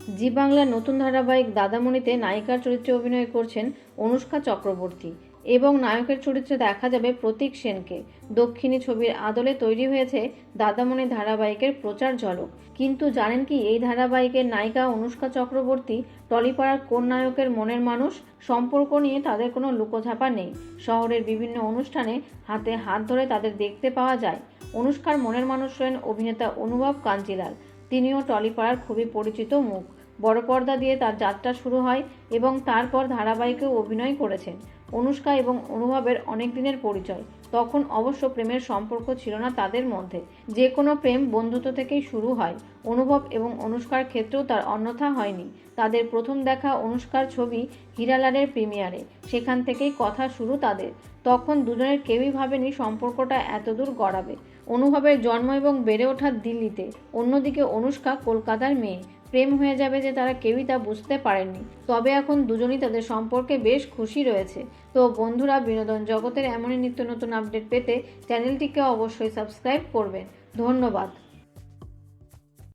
জি বাংলার নতুন ধারাবাহিক দাদামণিতে নায়িকার চরিত্রে অভিনয় করছেন অনুষ্কা চক্রবর্তী এবং নায়কের চরিত্রে দেখা যাবে প্রতীক সেনকে। দক্ষিণী ছবির আদলে তৈরি হয়েছে দাদামণি ধারাবাহিকের প্রচার ঝলক। কিন্তু জানেন কি, এই ধারাবাহিকের নায়িকা অনুষ্কা চক্রবর্তী টলিপাড়ার কোন নায়কের মনের মানুষ? সম্পর্ক নিয়ে তাদের কোনো লুকোঝাপা নেই। শহরের বিভিন্ন অনুষ্ঠানে হাতে হাত ধরে তাদের দেখতে পাওয়া যায়। অনুষ্কার মনের মানুষ হলেন অভিনেতা অনুভব কাঞ্জিলাল। তিনিও টলিপাড়ার খুবই পরিচিত মুখ। বড় পর্দা দিয়ে তার যাত্রা শুরু হয় এবং তারপর ধারাবাহিকেও অভিনয় করেছেন। অনুষ্কা এবং অনুভবের অনেক দিনের পরিচয়। তখন অবশ্য প্রেমের সম্পর্ক ছিল না তাদের মধ্যে। যে কোনো প্রেম বন্ধুত্ব থেকেই শুরু হয়। অনুভব এবং অনুষ্কার ক্ষেত্রেও তার অন্যথা হয়নি। তাদের প্রথম দেখা অনুষ্কার ছবি হিরালালের প্রিমিয়ারে। সেখান থেকেই কথা শুরু তাদের। তখন দুজনের কেউই ভাবেনি সম্পর্কটা এতদূর গড়াবে। অনুভবের জন্ম এবং বেড়ে ওঠা দিল্লিতে। অন্যদিকে অনুষ্কা কলকাতার মেয়ে। প্রেম হয়ে যাবে যে তারা কেউই তা বুঝতে পারেননি। তবে এখন দুজনই তাদের সম্পর্কে বেশ খুশি রয়েছে। তো বন্ধুরা, বিনোদন জগতের এমনই নিত্য নতুন আপডেট পেতে চ্যানেলটিকে অবশ্যই সাবস্ক্রাইব করবেন। ধন্যবাদ।